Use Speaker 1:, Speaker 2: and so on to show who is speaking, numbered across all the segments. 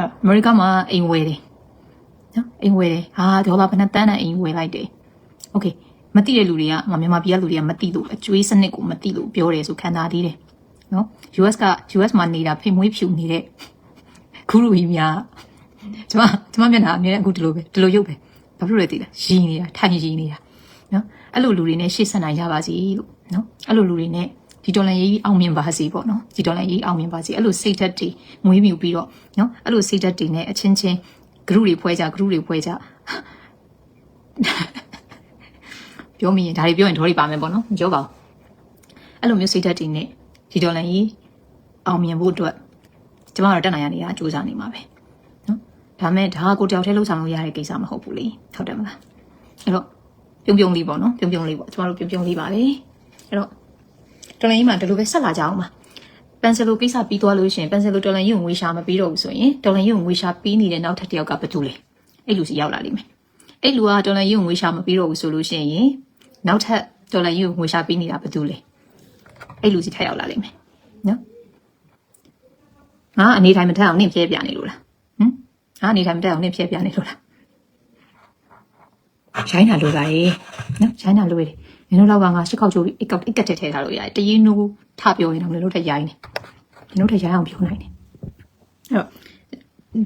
Speaker 1: အမေရိကမှာအိမ်ဝယ်တယ်နော်အိမ်ဝယ်တယ်ဟာဒေါ်လာဘယ်နှတန်းနဲ့အိမ်ဝယ်လိုက်တယ်โอเคမသိတဲ့လူတွေကမမြန်မာပြည်ကလူတွေကမသိလို့အကျွေးစနစ်ကိုမသိလို့ပြောတယ်ဆိုခံစားသေးတယ်နော် US က US မှာနေတာဖိမွေးဖြူနေတဲ့ခူးလူကြီးများကျမကျမမျက်နှာအမြဲအခုဒီလိုပဲဒီလိုရုပ်ပဲဘာဖြစ်လို့လဲသိလားရီနေတာထိုင်ရီနေတာနော်အဲ့လိုလူတွေနဲ့ရှေ့ဆက်နိုင်ကြပါစေလို့နော်အဲ့လိုလူတွေနဲ့ ဒီဒေါ်လာရေးအောင်မြင်ပါစေပေါ့နော်ဒီဒေါ်လာရေးအောင်မြင်ပါစေအဲ့လိုစိတ်ဓာတ်တွေမွေးမြူပြီးတော့နော်အဲ့လိုစိတ်ဓာတ်တွေနဲ့အချင်းချင်း group တွေဖွဲ့ကြ group တွေဖွဲ့ကြပြောမိရင်ဒါတွေပြောရင်ဒေါ်တွေပါမယ်ပေါ့နော်မပြောပါဘူးအဲ့လိုမျိုးစိတ်ဓာတ်တွေနဲ့ဒီဒေါ်လာရေးအောင်မြင်ဖို့အတွက်ကျမတို့တက်နိုင်ရနေတာစူးစမ်းနေမှာပဲနော်ဒါမဲ့ဒါကကိုတယောက်တည်းလှုပ်ဆောင်လို့ရတဲ့ကိစ္စမဟုတ်ဘူးလေဟုတ်တယ်မလားအဲ့တော့ပြုံပြုံလေးပေါ့နော်ပြုံပြုံလေးပေါ့ကျမတို့ပြုံပြုံလေးပါလေအဲ့တော့ တော်လိုင်းကြီးမှာဒီလိုပဲဆက်လာကြအောင်ပါပန်ဆယ်လိုကိစ္စပြီးသွားလို့ရှိရင်ပန်ဆယ်လိုတော်လိုင်းကြီးကိုငွေရှာမပြီးတော့ဘူးဆိုရင်တော်လိုင်းကြီးကိုငွေရှာပြီးနေတဲ့နောက်ထပ်တစ်ယောက်ကဘာတူလဲအဲ့လူစီရောက်လာလိမ့်မယ်အဲ့လူကတော်လိုင်းကြီးကိုငွေရှာမပြီးတော့ဘူးဆိုလို့ရှိရင်နောက်ထပ်တော်လိုင်းကြီးကိုငွေရှာပြီးနေတာဘာတူလဲအဲ့လူစီထပ်ရောက်လာလိမ့်မယ်နော်ငါအနေထိုင်မထက်အောင်နင့်ပြဲပြနေလို့လားဟမ်ငါအနေထိုင်မထက်အောင်နင့်ပြဲပြနေလို့လားရိုင်းတာလိုပါရဲ့နော်ရိုင်းတာလိုရတယ် မင်းတို့လောက်ကငါရှစ်ခေါက်ချိုးပြီးအိတ်ကောက်အိတ်ကက်ထဲထဲထားလို့ရတယ်တရင်နိုးထပြောရင်တော့မင်းတို့ထက်ရိုင်းနေမင်းတို့ထက်ရိုင်းအောင်ပြောနိုင်တယ်အဲ့တော့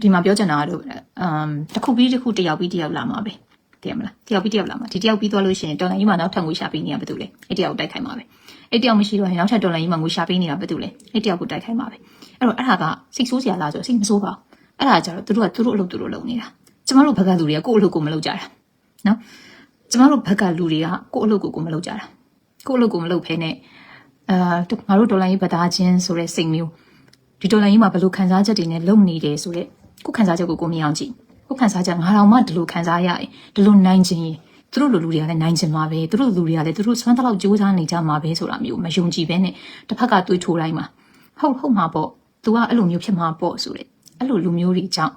Speaker 1: ဒီမှာပြောချင်တာကတော့အမ်တစ်ခုပြီးတစ်ခုတစ်ယောက်ပြီးတစ်ယောက်လာမှာပဲတည်ရမလားတစ်ယောက်ပြီးတစ်ယောက်လာမှာဒီတစ်ယောက်ပြီးသွားလို့ရှိရင်တော်လိုင်းကြီးမှာနောက်ထပ်ငွေရှာပေးနေရဘာတူလဲအဲ့တစ်ယောက်တိုက်ခိုင်းမှာပဲအဲ့တစ်ယောက်မရှိတော့ရင်နောက်ထပ်တော်လိုင်းကြီးမှာငွေရှာပေးနေတာဘာတူလဲအဲ့တစ်ယောက်ကိုတိုက်ခိုင်းမှာပဲအဲ့တော့အဲ့ဒါကစိတ်ဆိုးစရာလားဆိုစိတ်မဆိုးပါဘူးအဲ့ဒါကြတော့သူတို့ကသူတို့အလုပ်သူတို့လုပ်နေတာကျမတို့ဘက်ကလူတွေကကိုယ့်အလုပ်ကိုမလုပ်ကြတာနော် ကျမတို့ဘက်ကလူတွေကကိုယ့်အလုပ်ကိုကိုမလုပ်ကြတာကိုယ့်အလုပ်ကိုမလုပ်ဖဲနဲ့အာငါတို့ဒေါ်လာရေးပသားချင်းဆိုတဲ့စိတ်မျိုးဒီဒေါ်လာရေးမှာဘယ်လိုခံစားချက်တွေနဲ့လုပ်နေတယ်ဆိုတဲ့ကိုယ်ခံစားချက်ကိုကိုမြင်အောင်ကြည့်ကိုယ်ခံစားချက်ငါတော်မှဒီလိုခံစားရရင်ဒီလိုနိုင်ခြင်းရင်သူတို့လူလူတွေကလည်းနိုင်ခြင်းမှာပဲသူတို့လူတွေကလည်းသူတို့စွမ်းတလောက်ကြိုးစားနေကြမှာပဲဆိုတာမျိုးမယုံကြည်ဘဲနဲ့တစ်ဖက်ကတွေးထိုးတိုင်းမှာဟုတ်ဟုတ်မှာပေါ့ तू ကအဲ့လိုမျိုးဖြစ်မှာပေါ့ဆိုတဲ့အဲ့လိုလူမျိုးတွေကြောင့်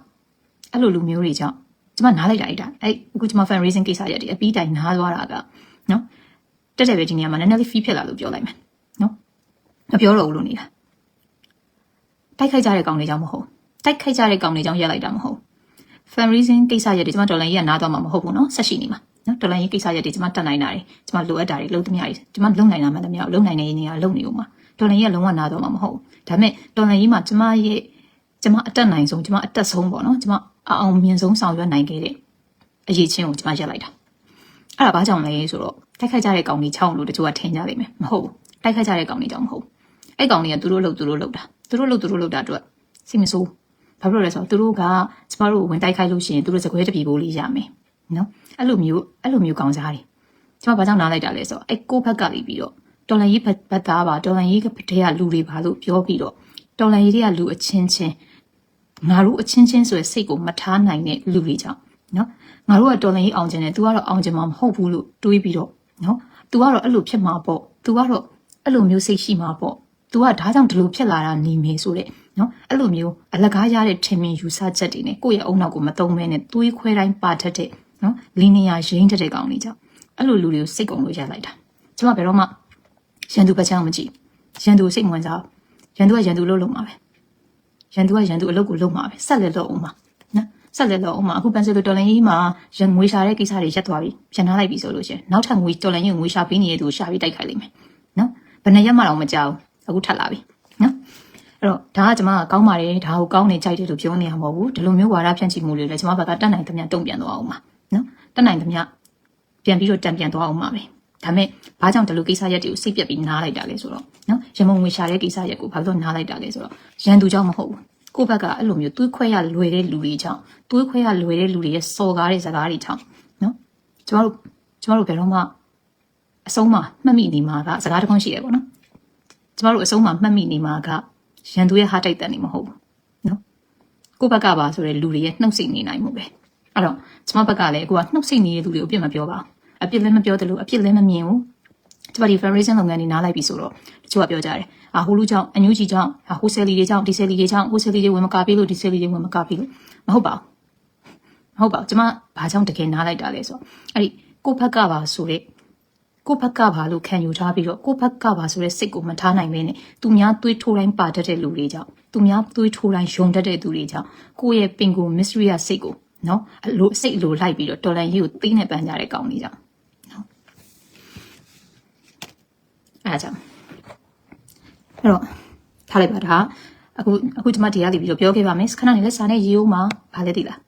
Speaker 1: အဲ့လိုလူမျိုးတွေကြောင့် ကျမနားလိုက်တာအဲ့ဒါအဲ့အခုကျမ fan raising ကိစ္စရက်တွေအပြီးတိုင်နားသွားတာကနော်တက်တယ်ပဲဒီနေရာမှာနည်းနည်းလေး fee ဖြစ်လာလို့ပြောလိုက်မယ်နော်မပြောတော့ဘူးလို့နေတာတိုက်ခိုက်ကြတဲ့ကောင်တွေကြောင့်မဟုတ်တိုက်ခိုက်ကြတဲ့ကောင်တွေကြောင့်ရက်လိုက်တာမဟုတ် fan raising ကိစ္စရက်တွေကျမဒေါ်လာကြီးကနားသွားမှာမဟုတ်ဘူးနော်ဆက်ရှိနေမှာနော်ဒေါ်လာကြီးကိစ္စရက်တွေကျမတက်နိုင်တာတွေကျမလိုအပ်တာတွေလုံးသမျှတွေကျမလုံနိုင်တာမှတမျှလုံနိုင်နေနေရလုံနေဦးမှာဒေါ်လာကြီးကလုံးဝနားသွားမှာမဟုတ်ဒါပေမဲ့ဒေါ်လာကြီးမှာကျမရဲ့ ကျမအတက်နိုင်ဆုံးကျမအတက်ဆုံးပေါ့နော်ကျမအအောင်မြင်ဆုံးဆောင်ရွက်နိုင်ခဲ့တဲ့အရေးချင်းကိုကျမရက်လိုက်တာအဲ့ဒါဘာကြောင့်လဲဆိုတော့တိုက်ခိုက်ကြတဲ့ကောင်တွေချောင်းလို့တချို့ကထင်ကြလိမ့်မယ်မဟုတ်ဘူးတိုက်ခိုက်ကြတဲ့ကောင်တွေကြောင့်မဟုတ်အဲ့ကောင်တွေကသူတို့လှုပ်သူတို့လှုပ်တာသူတို့လှုပ်သူတို့လှုပ်တာအတွက်စိတ်မဆိုးဘာဖြစ်လို့လဲဆိုတော့သူတို့ကကျမတို့ဝင်တိုက်ခိုက်လို့ရှိရင်သူတို့စကွဲတပြီပိုးလေးရမယ်နော်အဲ့လိုမျိုးအဲ့လိုမျိုးကောင်းစားတယ်ကျမဘာကြောင့်နားလိုက်တာလဲဆိုတော့အဲ့ကိုဘက်ကနေပြီးတော့တော်လန်ရေးဘတ်သားပါတော်လန်ရေးကတဲ့ကလူတွေပါလို့ပြောပြီးတော့တော်လန်ရေးတွေကလူအချင်းချင်း ငါတို့အချင်းချင်းဆိုရယ်စိတ်ကိုမထားနိုင်တဲ့လူတွေကြောင့်နော်ငါတို့ကတော်လန်ရေးအောင်ခြင်းနဲ့ तू ကတော့အောင်ခြင်းမမဟုတ်ဘူးလို့တွေးပြီးတော့နော် तू ကတော့အဲ့လိုဖြစ်မှာပေါ့ तू ကတော့အဲ့လိုမျိုးစိတ်ရှိမှာပေါ့ तू ကဒါကြောင့်ဒီလိုဖြစ်လာတာနေမယ်ဆိုတဲ့နော်အဲ့လိုမျိုးအလကားရတဲ့ထင်မြင်ယူဆချက်တွေနဲ့ကိုယ့်ရဲ့အုံနောက်ကိုမတုံးမဲနဲ့သွေးခွဲတိုင်းပါတတ်တဲ့နော်လီနီယာရင်းတတဲ့ကောင်လေးကြောင့်အဲ့လိုလူတွေကိုစိတ်ကုန်လို့ရလိုက်တာကျမဘယ်တော့မှရန်သူဘက်ချောင်းမကြည့်ရန်သူစိတ်မဝင်စားရန်သူကရန်သူလို့လုံးမှာပဲ ရန်သူကရန်သူအလုပ်ကိုလုပ်မှာပဲဆက်လက်လုပ်အောင်ပါနော်ဆက်လက်လုပ်အောင်ပါအခုပန်ဆယ်လိုတော်လန်ကြီးမှာရန်ငွေရှာတဲ့ကိစ္စတွေရက်သွားပြီပြန်ထားလိုက်ပြီဆိုလို့ရှင်နောက်ထပ်ငွေတော်လန်ကြီးငွေရှာပေးနေတဲ့သူကိုရှာပြီးတိုက်ခိုက်လိမ့်မယ်နော်ဘယ်နှစ်ရက်မှတော့မကြောက်အခုထပ်လာပြီနော်အဲ့တော့ဒါကကျွန်မကကောင်းပါတယ်ဒါကိုကောင်းနေကြိုက်တယ်လို့ပြောနေရမှာမဟုတ်ဘူးဒီလိုမျိုးဝါဒဖြန့်ချိမှုတွေလည်းကျွန်မဘက်ကတတ်နိုင်သမျှတုံ့ပြန်သွားအောင်ပါနော်တတ်နိုင်သမျှပြန်ပြီးတော့တံပြန်သွားအောင်ပါပဲ ဒါမဲ့ဘာကြောင့်ဒီလိုကိစ္စရက်တွေကိုစိတ်ပြက်ပြီးနားလိုက်တာလဲဆိုတော့နော်ရမုံငွေရှာတဲ့ကိစ္စရက်ကိုဘာလို့နားလိုက်တာလဲဆိုတော့ရန်သူကြောင့်မဟုတ်ဘူးကိုယ့်ဘက်ကအဲ့လိုမျိုးတွေးခွဲရလွယ်တဲ့လူတွေကြောင့်တွေးခွဲရလွယ်တဲ့လူတွေရဲ့စော်ကားတဲ့စကားတွေကြောင့်နော်ကျမတို့ကျမတို့ဘယ်တော့မှအဆုံးမှာမှတ်မိနေမှာကစကားတစ်ခွန်းရှိတယ်ပေါ့နော်ကျမတို့အဆုံးမှာမှတ်မိနေမှာကရန်သူရဲ့ဟာတိုက်တန်နေမဟုတ်ဘူးနော်ကိုယ့်ဘက်ကပါဆိုတဲ့လူတွေရဲ့နှုတ်ဆက်နေနိုင်မှုပဲအဲ့တော့ကျမဘက်ကလည်းအခုကနှုတ်ဆက်နေတဲ့လူတွေကိုအပြစ်မပြောပါဘူး အပြစ်လည်းမပြောတယ်လို့အပြစ်လည်းမမြင်ဘူးကျမဒီ federation လုပ်ငန်းတွေနားလိုက်ပြီဆိုတော့တချို့ကပြောကြတယ်အာဟိုလူကြောင့်အညူကြီးကြောင့်ဟိုဆယ်လီတွေကြောင့်ဒီဆယ်လီတွေကြောင့်ဟိုဆယ်လီတွေဝင်မကာပေးလို့ဒီဆယ်လီတွေဝင်မကာပေးလို့မဟုတ်ပါဘူးမဟုတ်ပါဘူးကျမဘာကြောင့်တကယ်နားလိုက်တာလဲဆိုတော့အဲ့ဒီကိုဖက်ကပါဆိုတဲ့ကိုယ့်ဘက်ကပါလို့ခံယူထားပြီးတော့ကိုယ့်ဘက်ကပါဆိုတဲ့စိတ်ကိုမထားနိုင်ပဲနဲ့သူများသွေးထိုးတိုင်းပါတတ်တဲ့လူတွေကြောင့်သူများသွေးထိုးတိုင်းယုံတတ်တဲ့သူတွေကြောင့်ကိုယ့်ရဲ့ပင်ကို mystery ရစိတ်ကိုနော်အလိုစိတ်အလိုလိုက်ပြီးတော့တော်လန်ကြီးကိုသိနေပန်းကြတဲ့ကောင်တွေကြောင့်နော် အဲဒါကြောင့်အဲ့တော့ထားလိုက်ပါဒါအခုအခုကျွန်မဒီကနေပြီးတော့ပြောခဲ့ပါမယ်ခဏနေလဲစာနဲ့ရေဦးမှာဗာလဲသိလား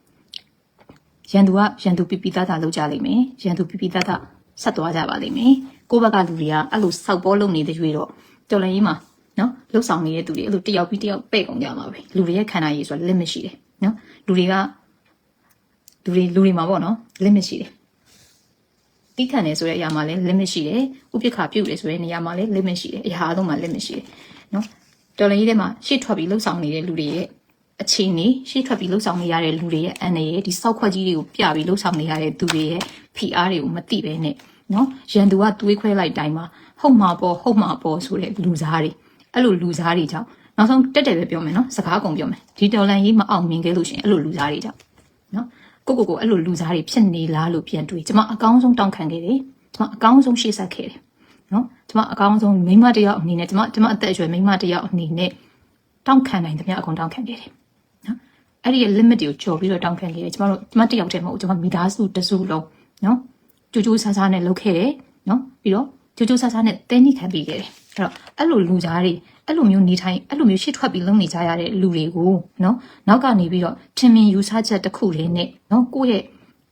Speaker 1: ရန်သူကရန်သူပြပြသားသားလောက်ကြလိမ့်မယ်ရန်သူပြပြသားသားဆက်သွားကြပါလိမ့်မယ်ကိုယ့်ဘက်ကလူတွေကအဲ့လိုစောက်ပေါ်လုံနေတဲ့ရွေတော့တော်လန်ကြီးမှာနော်လှုပ်ဆောင်နေတဲ့သူတွေအဲ့လိုတယောက်ပြီးတယောက်ပဲ့ကုန်ကြမှာပဲလူတွေရဲ့ခန္ဓာရည်ဆိုတာ limit ရှိတယ်နော်လူတွေကလူတွေလူတွေမှာပေါ့နော် limit ရှိတယ် တိခံတယ်ဆိုတဲ့အရာမှာလည်း limit ရှိတယ်ဥပ္ပခါပြုတ်တယ်ဆိုတဲ့နေရာမှာလည်း limit ရှိတယ်အရာအလုံးမှာ limit ရှိတယ်နော်တော်လည်းကြီးထဲမှာရှေ့ထွက်ပြီးလှုပ်ဆောင်နေတဲ့လူတွေရဲ့အခြေအနေရှေ့ထွက်ပြီးလှုပ်ဆောင်နေရတဲ့လူတွေရဲ့အန္တရာယ်ဒီစောက်ခွက်ကြီးတွေကိုပြပြီးလှုပ်ဆောင်နေရတဲ့သူတွေရဲ့ဖိအားတွေကိုမသိပဲနဲ့နော်ရန်သူကသွေးခွဲလိုက်တိုင်းမှာဟုတ်မှာပေါ့ဟုတ်မှာပေါ့ဆိုတဲ့လူစားတွေအဲ့လိုလူစားတွေကြောင့်နောက်ဆုံးတက်တယ်ပဲပြောမယ်နော်စကားကုန်ပြောမယ်ဒီတော်လန်ကြီးမအောင်မြင်ခဲ့လို့ရှိရင်အဲ့လိုလူစားတွေကြောင့်နော် ကိုကိုကိုအဲ့လိုလူစားတွေဖြစ်နေလားလို့ပြန်တွေးကျွန်မအကောင်းဆုံးတောင်းခံခဲ့တယ်ကျွန်မအကောင်းဆုံးရှေ့ဆက်ခဲ့တယ်နော်ကျွန်မအကောင်းဆုံးမိမတယောက်အနေနဲ့ကျွန်မကျွန်မအသက်အရွယ်မိမတယောက်အနေနဲ့တောင်းခံနိုင်သမျှအကုန်တောင်းခံခဲ့တယ်နော်အဲ့ဒီရဲ့ limit တွေကိုကျော်ပြီးတော့တောင်းခံခဲ့တယ်ကျွန်မတို့ကျွန်မတယောက်တည်းမဟုတ်ကျွန်မမိသားစုတစုလုံးနော်ကြိုးကြိုးဆားဆားနဲ့လုပ်ခဲ့တယ်နော်ပြီးတော့ ကြိုးကြိုးဆားဆားနဲ့တင်းနှိခံပြီးခဲ့တယ်အဲ့တော့အဲ့လိုလူသားတွေအဲ့လိုမျိုးနေထိုင်အဲ့လိုမျိုးရှစ်ထွက်ပြီးလုံနေကြရတဲ့လူတွေကိုနော်နောက်ကနေပြီးတော့ထင်မြင်ယူဆချက်တစ်ခုလေးနဲ့နော်ကိုယ့်ရဲ့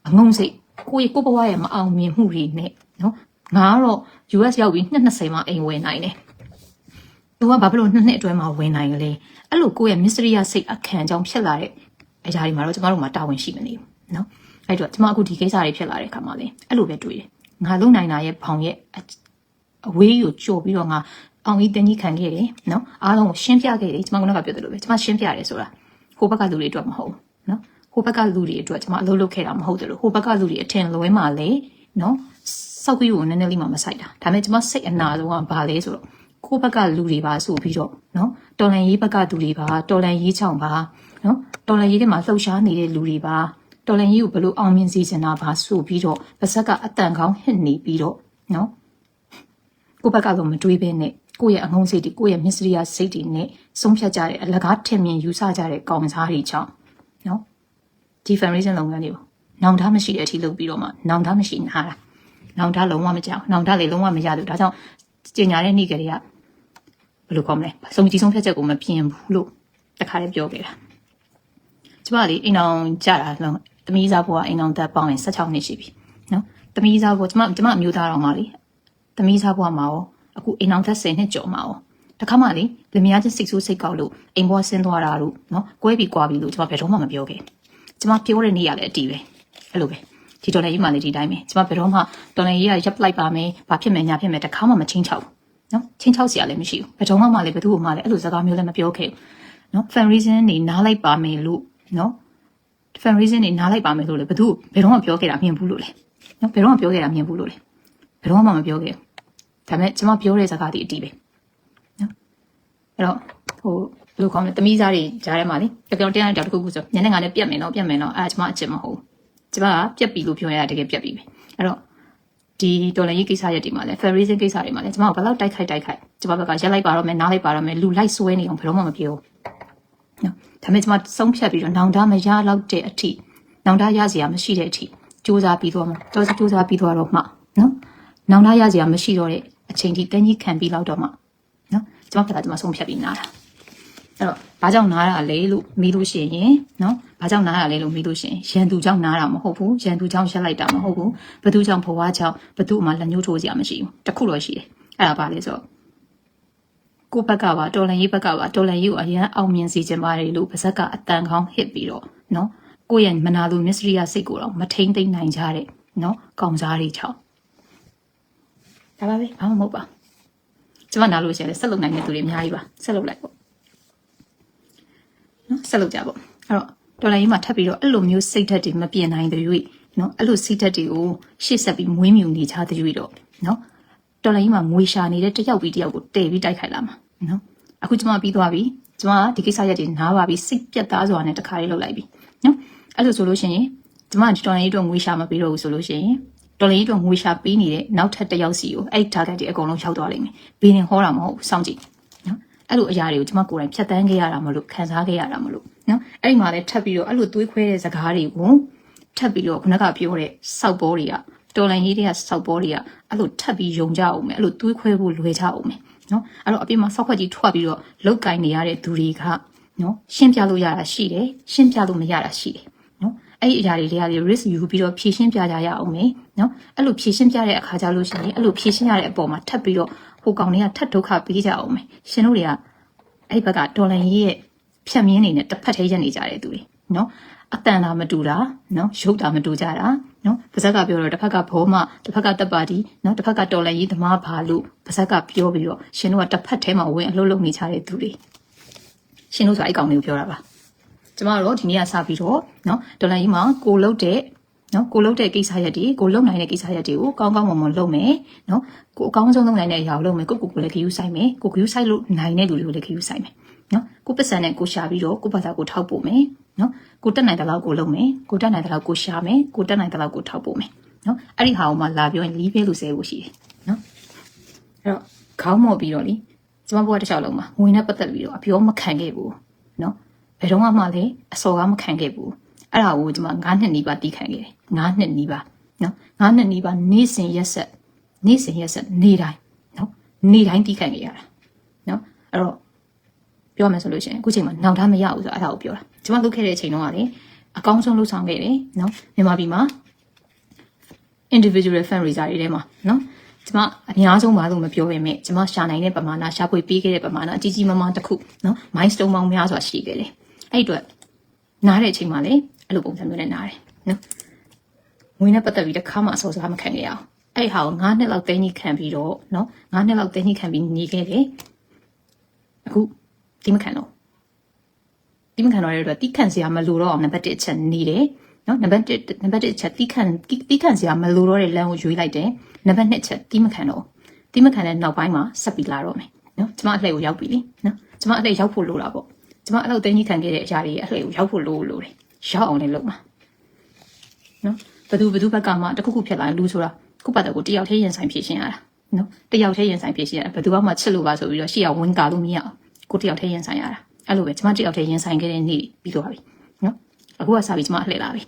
Speaker 1: အငုံစိတ်ကိုယ့်ရဲ့ကိုယ့်ဘဝရဲ့မအောင်မြင်မှုတွေနဲ့နော်ငါကတော့ US ရောက်ပြီး220မှာအိမ်ဝင်နိုင်တယ်သူကဘာဖြစ်လို့နှစ်နှစ်အတွင်းမှာဝင်နိုင်လဲအဲ့လိုကိုယ့်ရဲ့ mystery ရစိတ်အခမ်းကြောင့်ဖြစ်လာတဲ့အရာတွေမှာတော့ကျမတို့မှာတာဝန်ရှိမနေဘူးနော်အဲ့တော့ကျမအခုဒီကိစ္စတွေဖြစ်လာတဲ့အခါမှာလေအဲ့လိုပဲတွေ့တယ်ငါလုံနိုင်တာရဲ့ဘောင်ရဲ့ အဝေးကိုကြော်ပြီးတော့ငါအောင်ကြီးတင်းကြီးခံခဲ့တယ်နော်အားလုံးကိုရှင်းပြခဲ့တယ်ကျမကပြောတယ်လို့ပဲကျမရှင်းပြတယ်ဆိုတာဟိုဘက်ကလူတွေအတွက်မဟုတ်ဘူးနော်ဟိုဘက်ကလူတွေအတွက်ကျမအလုပ်လုပ်ခဲ့တာမဟုတ်တယ်လို့ဟိုဘက်ကလူတွေအထင်လွဲမှာလေနော်စောက်ပြီးကိုနည်းနည်းလေးမှမဆိုင်တာဒါပေမဲ့ကျမစိတ်အနာဆုံးကဘာလဲဆိုတော့ကိုယ့်ဘက်ကလူတွေပါဆိုပြီးတော့နော်တော်လန်ရေးဘက်ကသူတွေပါတော်လန်ရေးချောင်းပါနော်တော်လန်ရေးထဲမှာလှုပ်ရှားနေတဲ့လူတွေပါတော်လန်ရေးကိုဘလို့အောင်မြင်စေချင်တာပါဆိုပြီးတော့ပါဇက်ကအတန်ကောင်းဟစ်နေပြီးတော့နော် ကိုယ့်ဘက်ကတော့မတွေးဘဲနဲ့ကိုယ့်ရဲ့အငုံစိတ်တွေကိုယ့်ရဲ့မစ္စရိယစိတ်တွေနဲ့ဆုံးဖြတ်ကြတဲ့အလကားထင်မြင်ယူဆကြတဲ့ကောင်စားတွေကြောင့်နော်ဒီ foundation လုပ်ငန်းတွေကိုနောင်တမရှိတဲ့အထိလုပ်ပြီးတော့မှနောင်တမရှိနားတာနောင်တလုံးဝမကြောက်နောင်တလေလုံးဝမရလို့ဒါကြောင့်ကျင်ညာတဲ့နေ့ကလေးကဘယ်လိုကောမလဲစုံကြီးဆုံးဖြတ်ချက်ကိုမပြင်ဘူးလို့တခါလေးပြောခဲ့တာကျမလေးအိမ်အောင်ကြတာလုံးတမီးစားဘွားအိမ်အောင်တက်ပေါင်းရင်16နှစ်ရှိပြီနော်တမီးစားဘွားကျမကျမအမျိုးသားတော်မလေး တမီးစားဘွားမှာရောအခုအိမ်အောင်သက်10နှစ်ကျော်မှာရောတခါမှလေလင်မယားချင်းစိတ်ဆိုးစိတ်ကောက်လို့အိမ်ဘွားဆင်းသွားတာလို့နော်ကွဲပြီးကွာပြီးလို့ကျမဘယ်တော့မှမပြောခဲ့ကျမပြောတဲ့နေ့ရလည်းအတီးပဲအဲ့လိုပဲဒီဒေါ်လာကြီးမှလည်းဒီတိုင်းပဲကျမဘယ်တော့မှဒေါ်လာကြီးကရပ်လိုက်ပါမယ်ဘာဖြစ်မယ်ညာဖြစ်မယ်တခါမှမချင်းချောက်နော်ချင်းချောက်စရာလည်းမရှိဘူးဘယ်တော့မှမလည်းဘယ်သူ့မှလည်းအဲ့လိုစကားမျိုးလည်းမပြောခဲ့ဘူးနော် fan reason နေနားလိုက်ပါမယ်လို့နော် fan reason နေနားလိုက်ပါမယ်လို့လေဘယ်သူဘယ်တော့မှပြောခဲ့တာမြင်ဘူးလို့လေနော်ဘယ်တော့မှပြောခဲ့တာမြင်ဘူးလို့လေဘယ်တော့မှမပြောခဲ့ ဒါပေမဲ့ကျမပြောတဲ့စကားဒီအတီးပဲနော်အဲ့တော့ဟိုဘယ်လိုကောင်းလဲတမိသားတွေကြားထဲမှာလေတကယ်တရားတောက်တစ်ခုခုဆိုညနေကလည်းပြက်မယ်နော်ပြက်မယ်နော်အဲကျမအချစ်မဟုတ်ဘူးကျမကပြက်ပြီလို့ပြောရတကယ်ပြက်ပြီပဲအဲ့တော့ဒီဒေါ်လာရေးကိစ္စရက်တွေမှာလဲ ferrizing ကိစ္စတွေမှာလဲကျမကဘယ်လောက်တိုက်ခိုက်တိုက်ခိုက်ကျမဘက်ကရက်လိုက်ပါတော့မယ်နားလိုက်ပါတော့မယ်လူလိုက်ဆွဲနေအောင်ဘယ်တော့မှမပြောနော်ဒါပေမဲ့ကျမဆုံးဖြတ်ပြီးတော့နောင်တမရလောက်တဲ့အထိနောင်တရစရာမရှိတဲ့အထိစူးစမ်းပြီးတော့မှစူးစမ်းစူးစမ်းပြီးတော့မှနော်နောင်တရစရာမရှိတော့တဲ့ အချိန်ထိတန်းကြီးခံပြီးလောက်တော့မှနော်ကျမဖက်ကကျမဆုံးဖြတ်ပြီးနားတာအဲ့တော့ဘာကြောင့်နားတာလဲလို့မေးလို့ရှိရင်နော်ဘာကြောင့်နားတာလဲလို့မေးလို့ရှိရင်ရန်သူကြောင့်နားတာမဟုတ်ဘူးရန်သူကြောင့်ရက်လိုက်တာမဟုတ်ဘူးဘသူကြောင့်ဘဝကြောင့်ဘသူ့မှာလက်ညှိုးထိုးစရာမရှိဘူးတခုတော့ရှိတယ်အဲ့ဒါဘာလဲဆိုတော့ကိုယ့်ဘက်ကပါတော်လန်ရေးဘက်ကပါတော်လန်ရေးကိုအရန်အောင်မြင်စေချင်ပါတယ်လို့ပါဇက်ကအတန်ခေါင်းဟစ်ပြီးတော့နော်ကိုယ့်ရဲ့မနာလိုမစ္စရိယစိတ်ကိုတော့မထိမ့်သိမ့်နိုင်ကြတဲ့နော်ကောင်စားတွေချောင်း ဒါပါပဲဘာမှမဟုတ်ပါကျမနားလို့ရှိရင်ဆက်လုပ်နိုင်တဲ့သူတွေအများကြီးပါဆက်လုပ်လိုက်ပေါ့နော်ဆက်လုပ်ကြပေါ့အဲ့တော့တော်လိုင်းကြီးမှာထပ်ပြီးတော့အဲ့လိုမျိုးစိတ်ဓာတ်တွေမပြင်နိုင်တဲ့၍နော်အဲ့လိုစိတ်ဓာတ်တွေကိုရှေ့ဆက်ပြီးမွေးမြူနေကြတဲ့၍တော့နော်တော်လိုင်းကြီးမှာငွေရှာနေတဲ့တယောက်ပြီးတယောက်ကိုတည်ပြီးတိုက်ခိုက်လာမှာနော်အခုကျမပြီးသွားပြီကျမဒီကိစ္စရက်တွေနားပါပြီစိတ်ပြတ်သားစွာနဲ့တခါလေးလုပ်လိုက်ပြီနော်အဲ့လိုဆိုလို့ရှိရင်ကျမဒီတော်လိုင်းကြီးတို့ငွေရှာမပြီးတော့ဘူးဆိုလို့ရှိရင် တော်လေးတော့ငွေရှာပေးနေတဲ့နောက်ထပ်တစ်ယောက်စီကိုအဲ့ target တွေအကုန်လုံးရောက်သွားလိမ့်မယ်ဘီရင်ဟောတာမဟုတ်ဘူးစောင့်ကြည့်နော်အဲ့လိုအရာတွေကိုကျွန်မကိုယ်တိုင်ဖြတ်တန်းခဲ့ရတာမလို့ခံစားခဲ့ရတာမလို့နော်အဲ့ဒီမှာလည်းထပ်ပြီးတော့အဲ့လိုသွေးခွဲတဲ့စကားတွေကိုထပ်ပြီးတော့ခုနကပြောတဲ့စောက်ဘောတွေကတော်လန်ကြီးတွေကစောက်ဘောတွေကအဲ့လိုထပ်ပြီးယုံကြအောင်မယ်အဲ့လိုသွေးခွဲဖို့လွယ်ကြအောင်မယ်နော်အဲ့တော့အပြင်မှာစောက်ခွက်ကြီးထွက်ပြီးတော့လောက်ကင်နေရတဲ့သူတွေကနော်ရှင်းပြလို့ရတာရှိတယ်ရှင်းပြလို့မရတာရှိတယ်နော် အဲ့ဒီအရာတွေတွေကလေ risk ယူပြီးတော့ဖြည့်ရှင်းပြကြရအောင်မယ်နော်အဲ့လိုဖြည့်ရှင်းပြတဲ့အခါကျလို့ရှိရင်အဲ့လိုဖြည့်ရှင်းရတဲ့အပေါ်မှာထပ်ပြီးတော့ဟိုကောင်တွေကထပ်ဒုက္ခပေးကြအောင်မယ်ရှင်တို့တွေကအဲ့ဒီဘက်ကဒေါ်လာကြီးရဲ့ဖြတ်မြင်းနေနဲ့တစ်ဖက်ထဲရက်နေကြတဲ့သူတွေနော်အတန်တာမတူတာနော်ရုပ်တာမတူကြတာနော်ပါဇက်ကပြောတော့တစ်ဖက်ကဘောမတစ်ဖက်ကတပ်ပါတီနော်တစ်ဖက်ကတော်လန်ကြီးသမားဘာလို့ပါဇက်ကပြောပြီးတော့ရှင်တို့ကတစ်ဖက်ထဲမှာဝင်အလုပ်လုပ်နေကြတဲ့သူတွေရှင်တို့ဆိုအဲ့ကောင်လေးကိုပြောတာပါ ကျမတို့ဒီနေ့ကစပြီးတော့နော်ဒေါ်လာကြီးမှာကိုလုတ်တဲ့နော်ကိုလုတ်တဲ့ကိစ္စရက်တွေကိုလုတ်နိုင်တဲ့ကိစ္စရက်တွေကိုကောင်းကောင်းမွန်မွန်လုပ်မယ်နော်ကိုအကောင်းဆုံးလုပ်နိုင်တဲ့အရာကိုလုပ်မယ်ကိုကိုကိုလည်းခရူးဆိုင်မယ်ကိုခရူးဆိုင်လို့နိုင်တဲ့လူတွေကိုလည်းခရူးဆိုင်မယ်နော်ကိုပတ်စံနဲ့ကိုရှာပြီးတော့ကိုဘာသာကိုထောက်ပို့မယ်နော်ကိုတက်နိုင်တဲ့လောက်ကိုလုပ်မယ်ကိုတက်နိုင်တဲ့လောက်ကိုရှာမယ်ကိုတက်နိုင်တဲ့လောက်ကိုထောက်ပို့မယ်နော်အဲ့ဒီဟာကိုမှလာပြောရင်လီးပေးလို့ဆဲဖို့ရှိတယ်နော်အဲ့တော့ခေါင်းမော့ပြီးတော့လေကျမဘွားတစ်ချောက်လုံးမှာငွေနဲ့ပတ်သက်ပြီးတော့အပြောမခံခဲ့ဘူးနော် ဘယ်တော့မှလည်းအစော်ကားမခံခဲ့ဘူးအဲ့ဒါကိုကျမ9နှစ်နီးပါးတီးခံခဲ့တယ်9နှစ်နီးပါးနော်9နှစ်နီးပါးနေ့စဉ်ရက်ဆက်နေ့စဉ်ရက်ဆက်နေ့တိုင်းနော်နေ့တိုင်းတီးခံခဲ့ရတာနော်အဲ့တော့ပြောမယ်ဆိုလို့ရှိရင်အခုချိန်မှာနောက်သားမရဘူးဆိုတော့အဲ့ဒါကိုပြောတာကျမလုပ်ခဲ့တဲ့အချိန်တုန်းကလေအကောင်းဆုံးလုပ်ဆောင်ခဲ့တယ်နော်မြန်မာပြည်မှာ individual fundraiser တွေထဲမှာနော်ကျမအများဆုံးပါလို့မပြောပေမဲ့ကျမရှာနိုင်တဲ့ပမာဏရှာဖွေပေးခဲ့တဲ့ပမာဏအကြီးကြီးမားမားတစ်ခုနော် milestone ပေါင်းများစွာရှိခဲ့တယ် အဲ့အတွက်နားတဲ့အချိန်မှာလေအဲ့လိုပုံစံမျိုးနဲ့နားတယ်နော်ငွေနဲ့ပတ်သက်ပြီးတစ်ခါမှအစောစားမခံခဲ့ရအောင်အဲ့ဟာကို9နှစ်လောက်တင်းကြီးခံပြီးတော့နော်9နှစ်လောက်တင်းကြီးခံပြီးနေခဲ့တယ်အခုဒီမခံတော့ဒီမခံတော့တဲ့အတွက်တီးခန့်စရာမလိုတော့အောင်နံပါတ်1အချက်နေတယ်နော်နံပါတ်1နံပါတ်1အချက်တီးခန့်တီးခန့်စရာမလိုတော့တဲ့လမ်းကိုရွေးလိုက်တယ်နံပါတ်2အချက်တီးမခံတော့တီးမခံတဲ့နောက်ပိုင်းမှာဆက်ပြီးလာတော့မယ်နော်ကျမအလှည့်ကိုရောက်ပြီလေနော်ကျမအလှည့်ရောက်ဖို့လိုတာပေါ့ ကျမအဲ့လိုတင်းကြီးခံခဲ့တဲ့အရာတွေအလှည့်ကိုရောက်ဖို့လိုလိုတယ်ရောက်အောင်လည်းလုပ်မှာနော်ဘသူဘသူဘက်ကမှတခုခုဖြစ်လာရင်လူဆိုတာခုပတ်တဲ့ကိုတယောက်တည်းရင်ဆိုင်ဖြစ်ရှင်းရတာနော်တယောက်တည်းရင်ဆိုင်ဖြစ်ရှင်းရတာဘသူမှချစ်လို့ပါဆိုပြီးတော့ရှေ့အောင်ဝင်ကာလို့မရအောင်ကိုတယောက်တည်းရင်ဆိုင်ရတာအဲ့လိုပဲကျမတယောက်တည်းရင်ဆိုင်ခဲ့တဲ့နေ့ပြီးတော့ပါပြီနော်အခုကစပြီးကျမလှည့်လာပြီ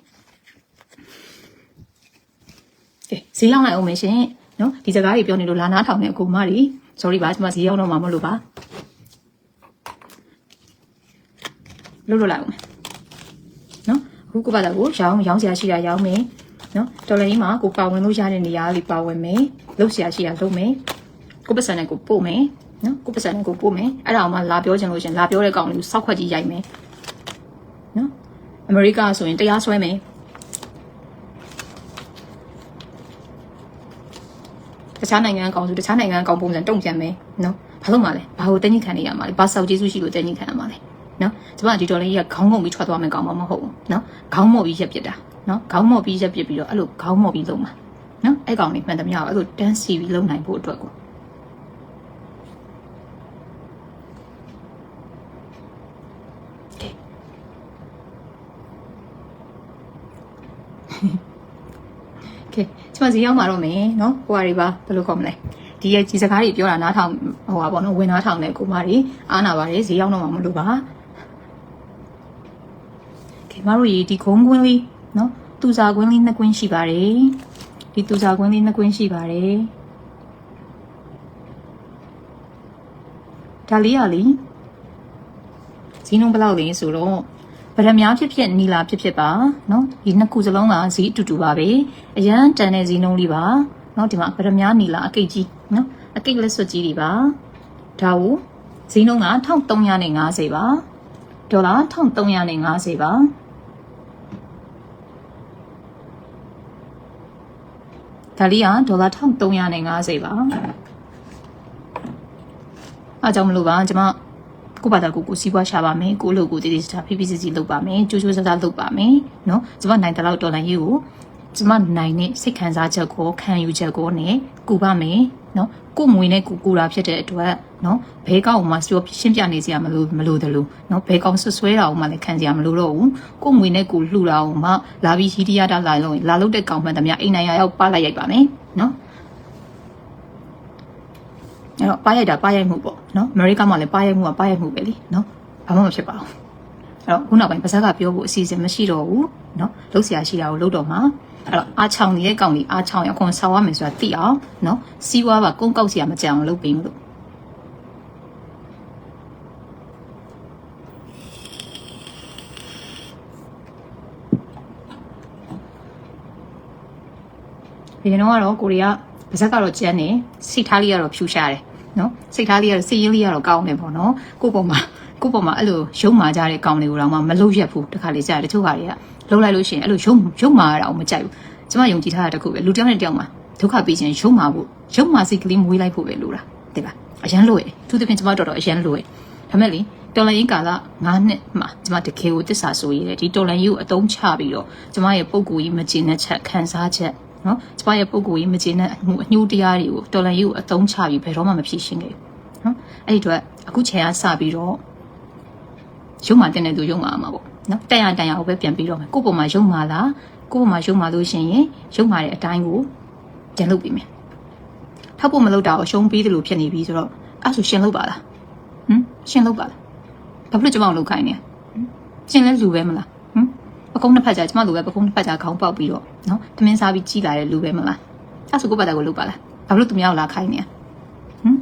Speaker 1: ကဲဈေးရောက်လိုက်အောင်မယ်ရှင်နော်ဒီစကားတွေပြောနေလို့လာနာထောင်နေအကူမတွေ sorry ပါကျမဈေးရောက်တော့မှမလို့ပါ လို့လို့လိုက်အောင်မယ်နော်အခုကပါတော့ကိုရောင်းရောင်းစရာရှိတာရောင်းမယ်နော်တော်လည်းကြီးမှာကိုပါဝင်လို့ရတဲ့နေရာလေးပါဝင်မယ်လုပ်စရာရှိတာလုပ်မယ်ကိုပတ်စံနဲ့ကိုပို့မယ်နော်ကိုပတ်စံနဲ့ကိုပို့မယ်အဲ့ဒါအောင်မှလာပြောချင်လို့ရှင်လာပြောတဲ့ကောင်လေးကိုစောက်ခွက်ကြီးရိုက်မယ်နော်အမေရိကဆိုရင်တရားစွဲမယ်တခြားနိုင်ငံအကောင်ဆိုတခြားနိုင်ငံအကောင်ပုံစံတုံ့ပြန်မယ်နော်ဘာလို့မှလဲဘာလို့တင်းကြီးခံနေရမှာလဲဘာစောက်ကျေးဇူးရှိလို့တင်းကြီးခံရမှာလဲ နော်ကျမဒီတော်လေးကြီးကခေါင်းငုံပြီးထွက်သွားမယ်ကောင်မမဟုတ်ဘူးနော်ခေါင်းမော့ပြီးရက်ပစ်တာနော်ခေါင်းမော့ပြီးရက်ပစ်ပြီးတော့အဲ့လိုခေါင်းမော့ပြီးလုံးမှာနော်အဲ့ကောင်လေးမှန်တယ်မရဘူးအဲ့လိုတန်းစီပြီးလုံးနိုင်ဖို့အတွက်ကိုကဲကျမစီရောက်มาတော့မယ်နော်ဟိုဟာတွေပါဘယ်လိုခေါ်မလဲဒီရဲ့ဒီစကားတွေပြောတာနားထောင်ဟိုပါပေါ့နော်ဝင်နားထောင်တဲ့ကိုမတွေအားနာပါတယ်ဈေးရောက်တော့မှမလို့ပါကဲ မတို့ရေဒီခုံးကွင်းလေးနော်သူစာကွင်းလေးနှစ်ကွင်းရှိပါတယ်ဒီသူစာကွင်းလေးနှစ်ကွင်းရှိပါတယ်ဒါလေးရလीဈေးနှုန်းဘယ်လောက်လဲဆိုတော့ဗရမ ्या ဖြစ်ဖြစ်နီလာဖြစ်ဖြစ်ပါเนาะဒီနှစ်ခုစလုံးကဈေးအတူတူပါပဲအရန်တန်တဲ့ဈေးနှုန်းလေးပါเนาะဒီမှာဗရမ ्या နီလာအကိတ်ကြီးเนาะအကိတ်လက်စွပ်ကြီးတွေပါဒါကိုဈေးနှုန်းက1350ပါဒေါ်လာ1350ပါ ဒါလေးကဒေါ်လာ1350ပါအားကြောင့်မလို့ပါကျွန်မကိုပါတာကိုကိုစီးပွားရှာပါမယ်ကိုလိုကိုတည်တည်ချာဖိဖိစီစီလုပ်ပါမယ်ကြိုးကြိုးစားစားလုပ်ပါမယ်နော်ကျွန်မနိုင်တဲ့လောက်ဒေါ်လာရေးကို ကျမနိုင်တဲ့စိတ်ခံစားချက်ကိုခံယူချက်ကိုနဲ့ကူပါမယ်နော်ကိုယ်မွေနဲ့ကိုကူတာဖြစ်တဲ့အတွက်နော်ဘဲကောက်မှပြောရှင်းပြနေစရာမလိုမလိုတယ်လို့နော်ဘဲကောက်ဆွဆွဲတာအောင်မှလည်းခံစရာမလိုတော့ဘူးကိုယ်မွေနဲ့ကိုလှူတာအောင်မှလာပြီးရီးတရားတာလာလို့လာလို့တဲ့ကောင်မှန်သမျှအိမ်နိုင်ရရောက်ပါလိုက်ရိုက်ပါမယ်နော်အဲ့တော့ပါရိုက်တာပါရိုက်မှုပေါ့နော်အမေရိကမှာလည်းပါရိုက်မှုကပါရိုက်မှုပဲလीနော်ဘာမှမဖြစ်ပါဘူးအဲ့တော့ခုနောက်ပိုင်းပါဇက်ကပြောဖို့အစီအစဉ်မရှိတော့ဘူးနော်လှုပ်ရှားရှိတာကိုလှုပ်တော့မှာ အဲ့တော့အားချောင်နေတဲ့ကောင်ကြီးအားချောင်ရအောင်ဆောက်ရမယ်ဆိုတာသိအောင်နော်စီးပွားပါကုန်းကောက်စရာမကြအောင်လုပ်ပေးမလို့ဒီတော့ကတော့ကိုရီးယားပါဇက်ကတော့ကျန်းနေစိတ်ထားလေးကတော့ဖြူရှားတယ်နော်စိတ်ထားလေးကတော့စိတ်ရင်းလေးကတော့ကောင်းတယ်ပေါ့နော်ကိုယ့်ပုံမှာကိုယ့်ပုံမှာအဲ့လိုရုံမာကြတဲ့ကောင်လေးကိုတော့မှမလုပ်ရက်ဘူးတခါလေကြာတယ်တချို့ဟာတွေက လှုပ်လိုက်လို့ရှိရင်အဲ့လိုရုံရုံမာရတာအောင်မကြိုက်ဘူးကျမယုံကြည်ထားတာတခုပဲလူတစ်ယောက်နဲ့တစ်ယောက်မှာဒုက္ခပေးခြင်းရုံမာဖို့ရုံမာစိတ်ကလေးမွေးလိုက်ဖို့ပဲလိုတာတဲ့ပါအရန်လို့ရသူသဖြင့်ကျမတော်တော်အရန်လို့ရဒါမဲ့လေတော်လိုင်းကာလ9နှစ်မှာကျမတကယ်ကိုတစ္ဆာဆိုရည်တယ်ဒီတော်လိုင်းကြီးကိုအတုံးချပြီးတော့ကျမရဲ့ပုံကိုယ်ကြီးမကျေနပ်ချက်ခံစားချက်နော်ကျမရဲ့ပုံကိုယ်ကြီးမကျေနပ်မှုအညှိုးတရားတွေကိုတော်လိုင်းကြီးကိုအတုံးချပြီးဘယ်တော့မှမဖြေရှင်းခဲ့ဘူးနော်အဲ့ဒီတော့အခုချိန်ကစပြီးတော့ရုံမာတဲ့တဲ့သူရုံမာမှာပေါ့ နော်တန်ရတန်ရကိုပဲပြန်ပြီးတော့မယ်ကိုယ့်ပုံမှာရုံမာလားကိုယ့်ပုံမှာရုံမာလို့ရှိရင်ရုံမာတဲ့အတိုင်းကိုပြန်လုပ်ပြီးမယ်ထောက်ဖို့မလုပ်တာကိုရှုံးပြီးသလိုဖြစ်နေပြီဆိုတော့အဲ့ဆိုရှင်လုပ်ပါလားဟမ်ရှင်လုပ်ပါလားဘာဖြစ်လို့ကျမကိုလုပ်ခိုင်းနေလဲရှင်လဲလူပဲမလားဟမ်ပကုံးတစ်ဖက်ကြာကျမလိုပဲပကုံးတစ်ဖက်ကြာခေါင်းပေါက်ပြီးတော့နော်တမင်းစားပြီးကြီးလာတဲ့လူပဲမလားအဲ့ဆိုကိုယ့်ဘာသာကိုလုပ်ပါလားဘာဖြစ်လို့သူများကိုလာခိုင်းနေလဲဟမ်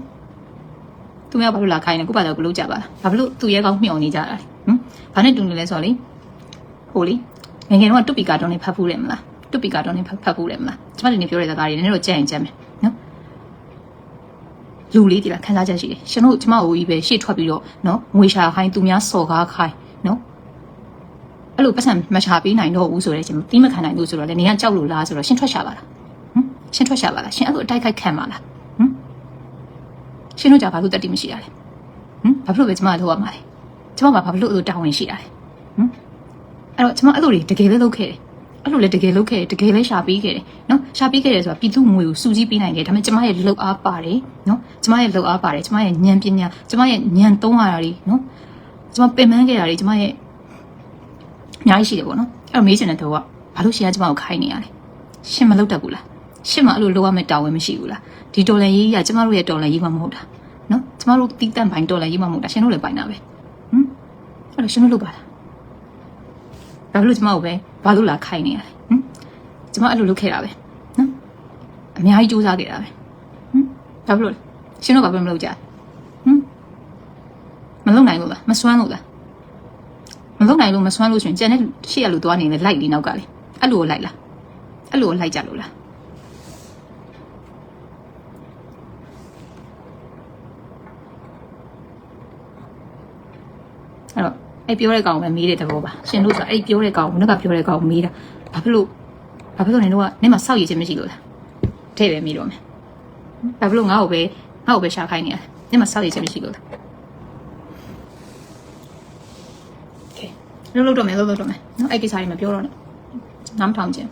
Speaker 1: သူများဘာလို့လာခိုင်းနေကိုယ့်ဘာသာကိုလုပ်ကြပါလားဘာဖြစ်လို့သူရဲကောင်းမျှော်နေကြတာလဲ ဟမ်ဘာနဲ့တူနေလဲဆိုတော့လေဟိုလေငယ်ငယ်တော့တွပီကာတွန်းနေဖတ်ဖူးတယ်မလားတွပီကာတွန်းနေဖတ်ဖတ်ဖူးတယ်မလားကျမတို့နေပြောတဲ့စကားတွေနည်းနည်းတော့ကြက်ရင်ကြက်မယ်နော်လူလေးဒီလားခန်းစားချက်ရှိတယ်ရှင်တို့ကျမကိုကြီးပဲရှေ့ထွက်ပြီးတော့နော်ငွေရှာခိုင်းသူများစော်ကားခိုင်းနော်အဲ့လိုပတ်စံမရှာပေးနိုင်တော့ဘူးဆိုတော့ရှင်ပြီးမခံနိုင်ဘူးဆိုတော့လေနေကကြောက်လို့လားဆိုတော့ရှင်ထွက်ရှာပါလားဟမ်ရှင်ထွက်ရှာပါလားရှင်အဲ့လိုအတိုက်ခိုက်ခံပါလားဟမ်ရှင်တို့ကြဘာလို့တက်တိမရှိရလဲဟမ်ဘာဖြစ်လို့ပဲကျမလောက်ရမှာလဲ ကျမကဘာဖြစ်လို့အဲ့လိုတာဝန်ရှိတာလဲဟမ်အဲ့တော့ကျမအဲ့လိုတွေတကယ်ပဲလုပ်ခဲ့တယ်အဲ့လိုလေတကယ်လုပ်ခဲ့တယ်တကယ်လဲရှာပေးခဲ့တယ်နော်ရှာပေးခဲ့တယ်ဆိုတာပြည်သူငွေကိုစုစည်းပေးနိုင်တယ်ဒါပေမဲ့ကျမရဲ့လုပ်အားပါတယ်နော်ကျမရဲ့လုပ်အားပါတယ်ကျမရဲ့ဉာဏ်ပညာကျမရဲ့ဉာဏ်သုံးရတာတွေနော်ကျမပင်ပန်းခဲ့တာတွေကျမရဲ့အများကြီးရှိတယ်ပေါ့နော်အဲ့တော့မေးချင်တဲ့တော့ကဘာလို့ရှင်ကကျမကိုခိုင်းနေရလဲရှင်မလုပ်တတ်ဘူးလားရှင်မအဲ့လိုလုပ်ရမယ့်တာဝန်မရှိဘူးလားဒီတော်လန်ရေးကကျမတို့ရဲ့တော်လန်ရေးမှမဟုတ်တာနော်ကျမတို့တီးတန့်ပိုင်းတော်လန်ရေးမှမဟုတ်တာရှင်တို့လည်းပိုင်တာပဲဟမ် အဲ့တော့ရှင်တို့လုပ်ပါလားဘာလို့ကျမကိုပဲဘာလို့လာခိုင်းနေရလဲဟမ်ကျမအဲ့လိုလုပ်ခဲ့တာပဲနော်အများကြီးစူးစမ်းခဲ့တာပဲဟမ်ဘာလို့လဲရှင်တို့ဘာပဲမလုပ်ကြဟမ်မလုပ်နိုင်လို့လားမစွမ်းလို့လားမလုပ်နိုင်လို့မစွမ်းလို့ရှင်ကျန်တဲ့ရှေ့ရလို့သွားနေလေလိုက်လေနောက်ကလေအဲ့လိုကိုလိုက်လားအဲ့လိုကိုလိုက်ကြလို့လား အဲ့ပြောတဲ့ကောင်ပဲမေးတဲ့သဘောပါရှင်တို့ဆိုအဲ့ပြောတဲ့ကောင်ဘုနကပြောတဲ့ကောင်မေးတာဘာဖြစ်လို့ဘာဖြစ်လို့နေတော့နင်မဆောက်ရည်ခြင်းမရှိလို့လားထဲ့ပဲမေးတော့မယ်ဘာဖြစ်လို့ငါ့ကိုပဲငါ့ကိုပဲရှာခိုင်းနေရလဲနင်မဆောက်ရည်ခြင်းမရှိလို့လားလုံးလုံးတော့မယ်လုံးလုံးတော့မယ်နော်အဲ့ကိစ္စတွေမပြောတော့နဲ့နားမထောင်ခြင်း